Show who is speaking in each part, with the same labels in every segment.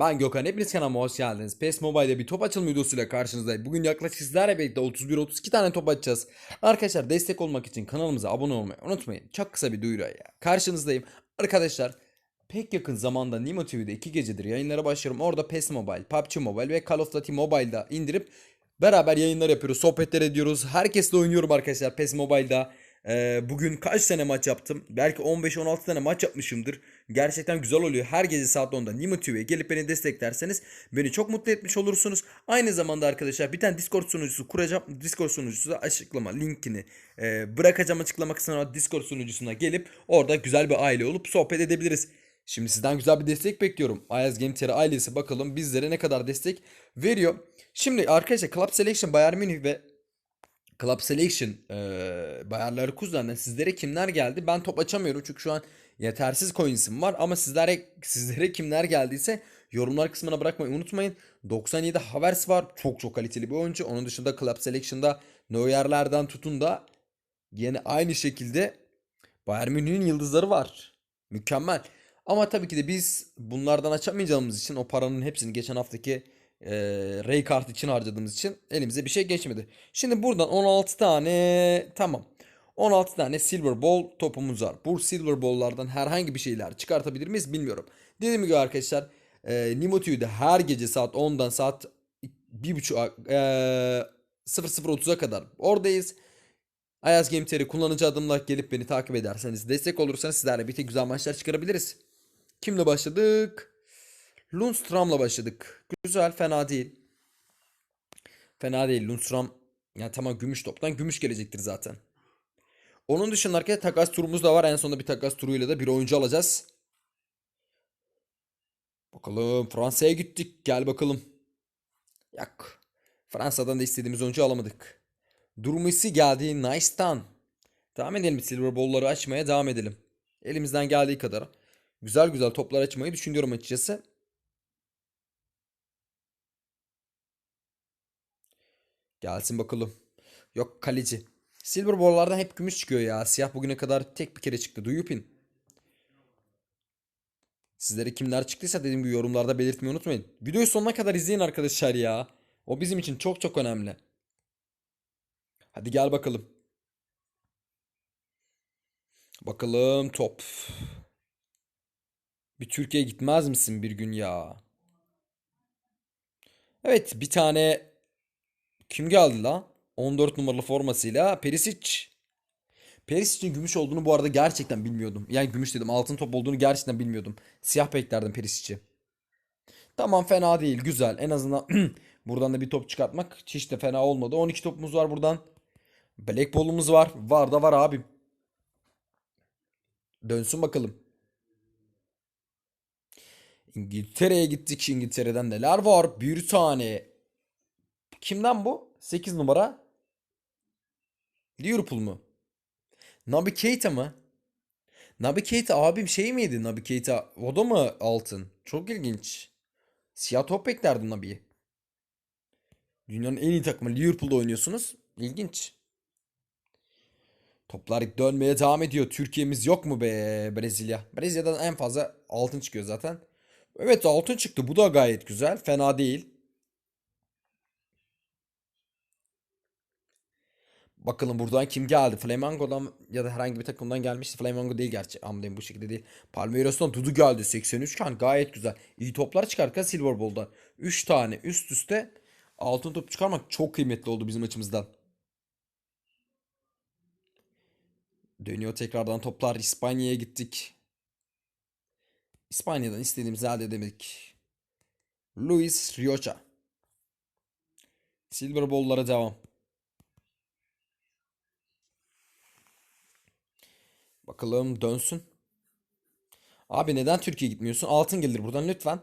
Speaker 1: Ben Gökhan, hepiniz kanalıma hoş geldiniz. PES Mobile'de bir top açılma videosuyla karşınızdayım. Bugün yaklaşık sizlerle birlikte 31-32 tane top açacağız. Arkadaşlar destek olmak için kanalımıza abone olmayı unutmayın. Çok kısa bir duyuru ya. Karşınızdayım. Arkadaşlar pek yakın zamanda Nimo TV'de 2 gecedir yayınlara başlıyorum. Orada PES Mobile, PUBG Mobile ve Call of Duty Mobile'da indirip beraber yayınlar yapıyoruz. Sohbetler ediyoruz. Herkesle oynuyorum arkadaşlar PES Mobile'da. Ee, bugün kaç tane maç yaptım? Belki 15-16 tane maç yapmışımdır. Gerçekten güzel oluyor. Her gece saat 10'da Nimo TV'ye gelip beni desteklerseniz beni çok mutlu etmiş olursunuz. Aynı zamanda arkadaşlar bir tane Discord sunucusu kuracağım. Discord sunucusu da açıklama linkini e, bırakacağım açıklama kısmına Discord sunucusuna gelip orada güzel bir aile olup sohbet edebiliriz. Şimdi sizden güzel bir destek bekliyorum. Ayaz Game TR ailesi bakalım bizlere ne kadar destek veriyor. Şimdi arkadaşlar Club Selection Bayern Münih ve Club Selection e, Bayer Leverkusen'den sizlere kimler geldi? Ben top açamıyorum çünkü şu an yetersiz coins'im var ama sizlere sizlere kimler geldiyse yorumlar kısmına bırakmayı unutmayın. 97 Havertz var. Çok çok kaliteli bir oyuncu. Onun dışında Club Selection'da Neuer'lerden tutun da yine aynı şekilde Bayern Münih'in yıldızları var. Mükemmel. Ama tabii ki de biz bunlardan açamayacağımız için o paranın hepsini geçen haftaki e, Ray kart için harcadığımız için elimize bir şey geçmedi. Şimdi buradan 16 tane tamam. 16 tane Silver Ball topumuz var. Bu Silver Ball'lardan herhangi bir şeyler çıkartabilir miyiz bilmiyorum. Dediğim gibi arkadaşlar e, Nimo TV'de her gece saat 10'dan saat 1.30'a e, 00.30'a kadar oradayız. Ayaz Game TR kullanıcı adımla gelip beni takip ederseniz destek olursanız sizlerle birlikte güzel maçlar çıkarabiliriz. Kimle başladık? Lundström'la başladık. Güzel, fena değil. Fena değil. Lundström yani tamam gümüş toptan gümüş gelecektir zaten. Onun dışında arkadaşlar takas turumuz da var. En sonunda bir takas turuyla da bir oyuncu alacağız. Bakalım Fransa'ya gittik. Gel bakalım. Yak. Fransa'dan da istediğimiz oyuncu alamadık. Durmisi geldi. Nice'tan. Devam edelim Silver Ball'ları açmaya devam edelim. Elimizden geldiği kadar. Güzel güzel toplar açmayı düşünüyorum açıkçası. Gelsin bakalım. Yok kaleci. Silver Ball'lardan hep gümüş çıkıyor ya. Siyah bugüne kadar tek bir kere çıktı. Duyupin. Sizlere kimler çıktıysa dediğim gibi yorumlarda belirtmeyi unutmayın. Videoyu sonuna kadar izleyin arkadaşlar ya. O bizim için çok çok önemli. Hadi gel bakalım. Bakalım top. Bir Türkiye'ye gitmez misin bir gün ya? Evet bir tane kim geldi la? 14 numaralı formasıyla Perisic. Perisic'in gümüş olduğunu bu arada gerçekten bilmiyordum. Yani gümüş dedim altın top olduğunu gerçekten bilmiyordum. Siyah beklerdim Perisic'i. Tamam fena değil güzel. En azından buradan da bir top çıkartmak hiç de fena olmadı. 12 topumuz var buradan. Black Ball'umuz var. Var da var abim. Dönsün bakalım. İngiltere'ye gittik. İngiltere'den neler var? Bir tane. Kimden bu? 8 numara. Liverpool mu? Naby Keita mı? Naby Keita abim şey miydi Naby Keita? O da mı altın? Çok ilginç. Siyah top beklerdim Naby'yi. Dünyanın en iyi takımı Liverpool'da oynuyorsunuz. İlginç. Toplar dönmeye devam ediyor. Türkiye'miz yok mu be Brezilya? Brezilya'dan en fazla altın çıkıyor zaten. Evet altın çıktı. Bu da gayet güzel. Fena değil. Bakalım buradan kim geldi? Flamengo'dan ya da herhangi bir takımdan gelmişti. Flamengo değil gerçi. Amdem bu şekilde değil. Palmeiras'tan Dudu geldi. 83 kan gayet güzel. İyi toplar çıkarken Silver Ball'dan. 3 tane üst üste altın top çıkarmak çok kıymetli oldu bizim açımızdan. Dönüyor tekrardan toplar. İspanya'ya gittik. İspanya'dan istediğimizi elde edemedik. Luis Rioja. Silver Ball'lara devam. Bakalım dönsün. Abi neden Türkiye'ye gitmiyorsun? Altın gelir buradan lütfen.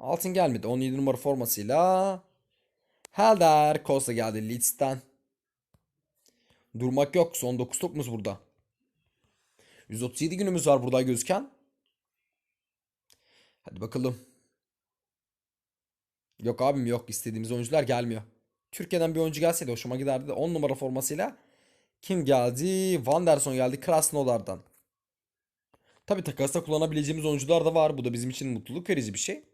Speaker 1: Altın gelmedi. 17 numara formasıyla. Helder. Costa geldi Leeds'ten. Durmak yok. Son 9 topumuz burada. 137 günümüz var burada gözüken. Hadi bakalım. Yok abim yok. İstediğimiz oyuncular gelmiyor. Türkiye'den bir oyuncu gelseydi hoşuma giderdi de 10 numara formasıyla kim geldi? Vanderson geldi Krasnodar'dan. Tabi takasta kullanabileceğimiz oyuncular da var. Bu da bizim için mutluluk verici bir şey.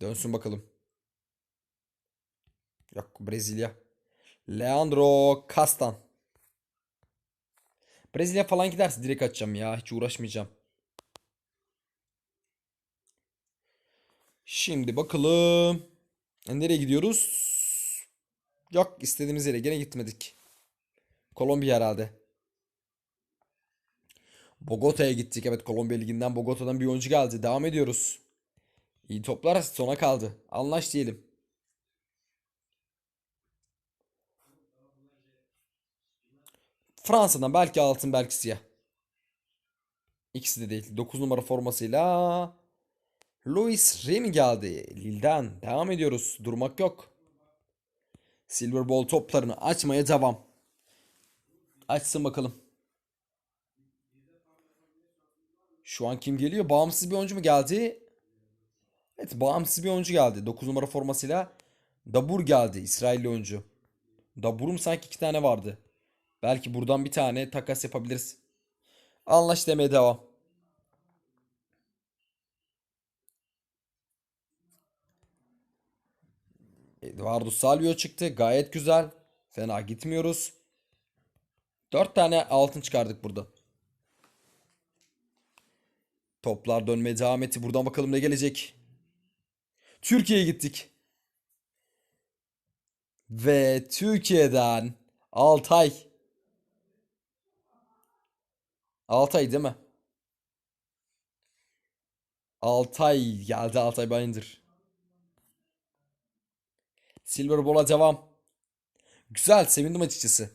Speaker 1: Dönsün bakalım. Yok Brezilya. Leandro Castan. Brezilya falan giderse direkt açacağım ya. Hiç uğraşmayacağım. Şimdi bakalım. Nereye gidiyoruz? Yok istediğimiz yere gene gitmedik. Kolombiya herhalde. Bogota'ya gittik. Evet Kolombiya Ligi'nden Bogota'dan bir oyuncu geldi. Devam ediyoruz. İyi toplar sona kaldı. Anlaş diyelim. Fransa'dan belki altın belki siyah. İkisi de değil. 9 numara formasıyla Luis Remy geldi. Lille'den devam ediyoruz. Durmak yok. Silver Ball toplarını açmaya devam. Açsın bakalım. Şu an kim geliyor? Bağımsız bir oyuncu mu geldi? Evet bağımsız bir oyuncu geldi. 9 numara formasıyla Dabur geldi. İsrailli oyuncu. Dabur'um sanki iki tane vardı. Belki buradan bir tane takas yapabiliriz. Anlaş demeye devam. Eduardo Salvio çıktı. Gayet güzel. Fena gitmiyoruz. 4 tane altın çıkardık burada. Toplar dönmeye devam etti. Buradan bakalım ne gelecek. Türkiye'ye gittik. Ve Türkiye'den Altay. Altay değil mi? Altay geldi Altay Bayındır. Silver Ball'a devam. Güzel sevindim açıkçası.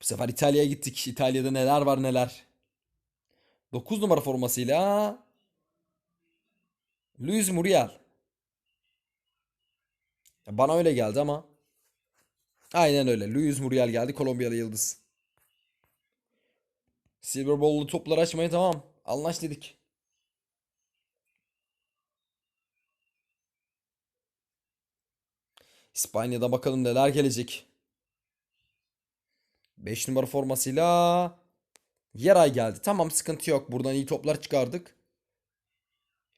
Speaker 1: Bu sefer İtalya'ya gittik. İtalya'da neler var neler. 9 numara formasıyla Luis Muriel. Bana öyle geldi ama. Aynen öyle. Luis Muriel geldi. Kolombiyalı yıldız. Silver Ball'lu toplar açmaya tamam. Anlaş dedik. İspanya'da bakalım neler gelecek. 5 numara formasıyla Yeray geldi. Tamam sıkıntı yok. Buradan iyi toplar çıkardık.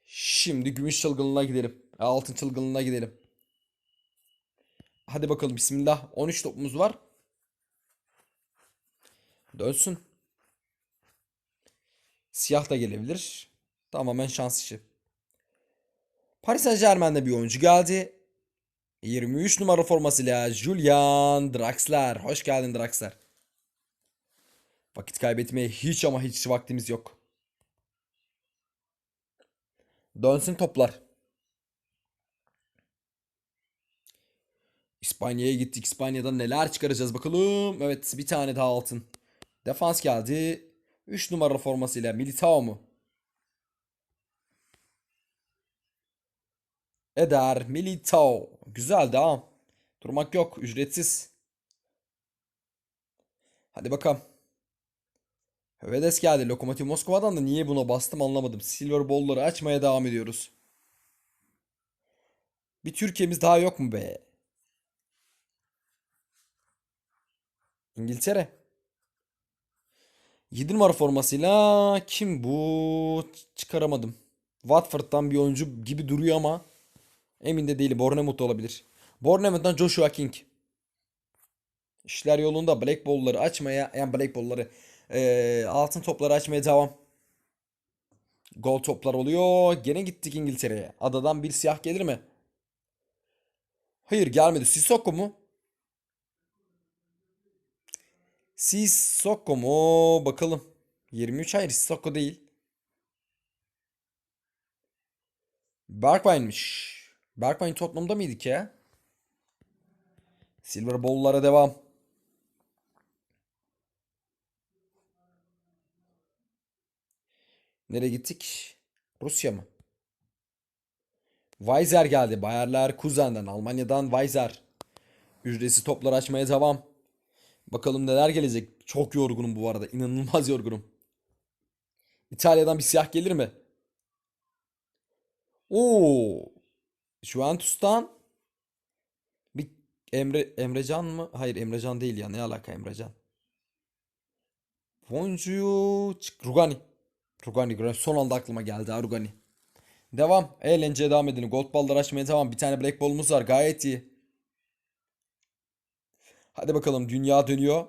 Speaker 1: Şimdi gümüş çılgınlığına gidelim. Altın çılgınlığına gidelim. Hadi bakalım bismillah. 13 topumuz var. Dönsün. Siyah da gelebilir. Tamamen şans işi. Paris Saint-Germain'de bir oyuncu geldi. 23 numara formasıyla Julian Draxler. Hoş geldin Draxler. Vakit kaybetmeye hiç ama hiç vaktimiz yok. Dönsün toplar. İspanya'ya gittik. İspanya'dan neler çıkaracağız bakalım. Evet bir tane daha altın. Defans geldi. 3 numara formasıyla Militao mu? Eder Militao. Güzel devam. Durmak yok. Ücretsiz. Hadi bakalım. Hövedes geldi. Lokomotiv Moskova'dan da niye buna bastım anlamadım. Silver Ball'ları açmaya devam ediyoruz. Bir Türkiye'miz daha yok mu be? İngiltere. 7 numara formasıyla kim bu? Çıkaramadım. Watford'dan bir oyuncu gibi duruyor ama emin de değilim. Bournemouth olabilir. Bournemouth'tan Joshua King. İşler yolunda Black Ball'ları açmaya, yani Black Ball'ları eee, altın topları açmaya devam. Gol toplar oluyor. Gene gittik İngiltere'ye. Adadan bir siyah gelir mi? Hayır gelmedi. Sissoko mu? Sissoko mu? Bakalım. 23 hayır Sissoko değil. Bergwijn'miş. Bergwijn Tottenham'da mıydık ya? Silver Ball'lara devam. Nereye gittik? Rusya mı? Weiser geldi. Bayer Kuzen'den. Almanya'dan Weiser. Ücretsiz toplar açmaya devam. Bakalım neler gelecek. Çok yorgunum bu arada. İnanılmaz yorgunum. İtalya'dan bir siyah gelir mi? Oo. Juventus'tan bir Emre Emrecan mı? Hayır Emrecan değil ya. Ne alaka Emrecan? Çık- Rugani. Rugani. Rugani. Son anda aklıma geldi ha Rugani. Devam. Eğlenceye devam edelim. Gold ball'lar açmaya devam. Bir tane black ball'umuz var. Gayet iyi. Hadi bakalım. Dünya dönüyor.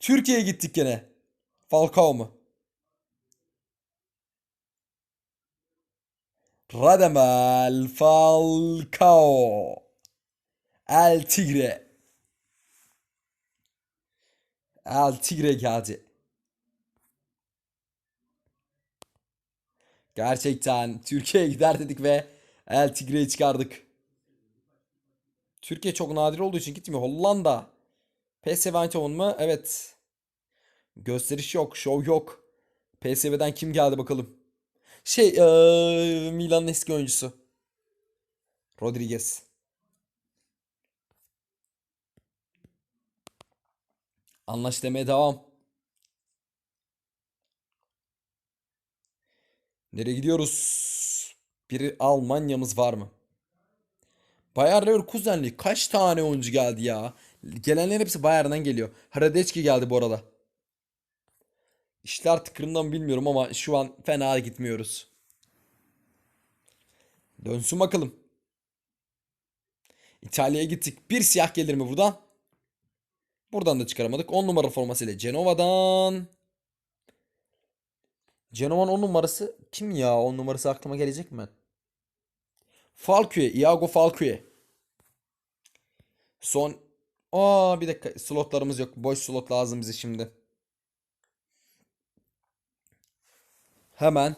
Speaker 1: Türkiye'ye gittik gene. Falcao mu? Radamel Falcao. El Tigre. El Tigre geldi. Gerçekten Türkiye'ye gider dedik ve El Tigre'yi çıkardık. Türkiye çok nadir olduğu için gitmiyor. Hollanda. PSV Eindhoven mı? Evet. Gösteriş yok, şov yok. PSV'den kim geldi bakalım. Şey, eee, Milan'ın eski oyuncusu. Rodriguez. Anlaş demeye devam. Nereye gidiyoruz? Bir Almanya'mız var mı? Bayer Leverkusen'li kaç tane oyuncu geldi ya? Gelenlerin hepsi Bayern'den geliyor. Hradecki geldi bu arada. İşler tıkırından bilmiyorum ama şu an fena gitmiyoruz. Dönsün bakalım. İtalya'ya gittik. Bir siyah gelir mi buradan? Buradan da çıkaramadık. 10 numara formasıyla Cenova'dan. Cenova'nın 10 numarası kim ya? 10 numarası aklıma gelecek mi? Falque, Iago Falque. Son Aa bir dakika slotlarımız yok. Boş slot lazım bize şimdi. Hemen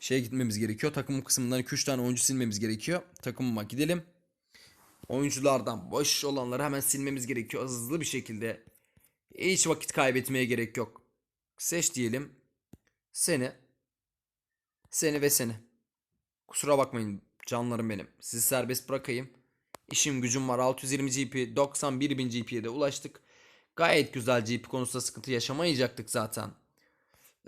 Speaker 1: şeye gitmemiz gerekiyor. Takım kısmından 2-3 tane oyuncu silmemiz gerekiyor. Takımıma gidelim. Oyunculardan boş olanları hemen silmemiz gerekiyor hızlı bir şekilde. Hiç vakit kaybetmeye gerek yok. Seç diyelim. Seni. Seni ve seni. Kusura bakmayın canlarım benim. Sizi serbest bırakayım. İşim gücüm var. 620 GP, 91 bin GP'ye de ulaştık. Gayet güzel GP konusunda sıkıntı yaşamayacaktık zaten.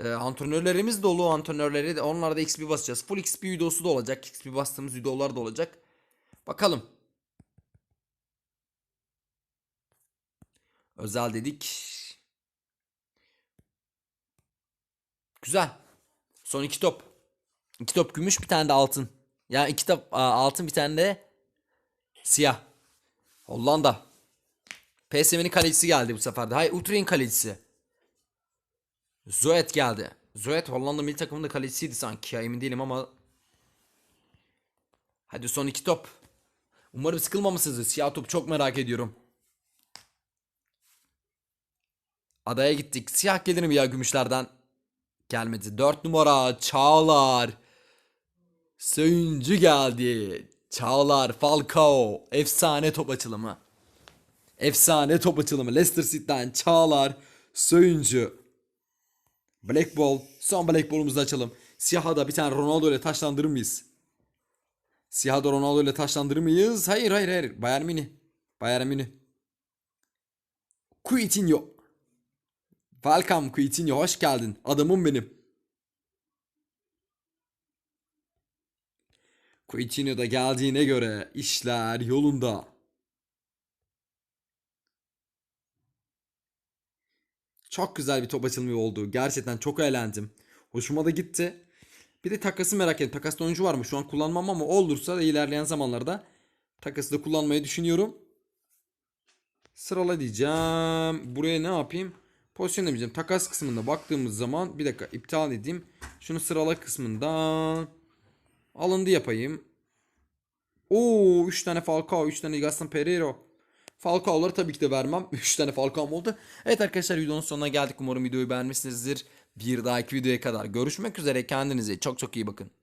Speaker 1: Ee, antrenörlerimiz dolu. Antrenörleri de onlarda XP basacağız. Full XP videosu da olacak. XP bastığımız videolar da olacak. Bakalım. Özel dedik. Güzel. Son iki top. İki top gümüş bir tane de altın. Yani iki top altın bir tane de siyah. Hollanda. PSV'nin kalecisi geldi bu sefer de. Hayır Utrecht'in kalecisi. Zoet geldi. Zoet Hollanda milli takımında kalecisiydi sanki ya emin değilim ama. Hadi son iki top. Umarım sıkılmamışsınızdır. Siyah top çok merak ediyorum. Adaya gittik. Siyah gelir mi ya gümüşlerden? Gelmedi. 4 numara Çağlar. Söyüncü geldi. Çağlar Falcao. Efsane top açılımı. Efsane top açılımı. Leicester City'den Çağlar. Söyüncü. Black Ball. Son Black Ball'umuzu açalım. Siyah'a da bir tane Ronaldo ile taşlandırır mıyız? Siyah'a da Ronaldo ile taşlandırır mıyız? Hayır hayır hayır. Bayern Münih. Bayern Münih. Coutinho. Welcome Coutinho hoş geldin. Adamım benim. Coutinho da geldiğine göre işler yolunda. Çok güzel bir top açılımı oldu. Gerçekten çok eğlendim. Hoşuma da gitti. Bir de takası merak ettim. Takaslı oyuncu var mı? Şu an kullanmam ama olursa da ilerleyen zamanlarda takası da kullanmayı düşünüyorum. Sırala diyeceğim. Buraya ne yapayım? Pozisyon demeyeceğim. Takas kısmında baktığımız zaman bir dakika iptal edeyim. Şunu sırala kısmından alındı yapayım. Oo 3 tane Falcao, 3 tane Gaston Pereira. Falcao'ları tabii ki de vermem. 3 tane Falcao'm oldu. Evet arkadaşlar videonun sonuna geldik. Umarım videoyu beğenmişsinizdir. Bir dahaki videoya kadar görüşmek üzere. Kendinize çok çok iyi bakın.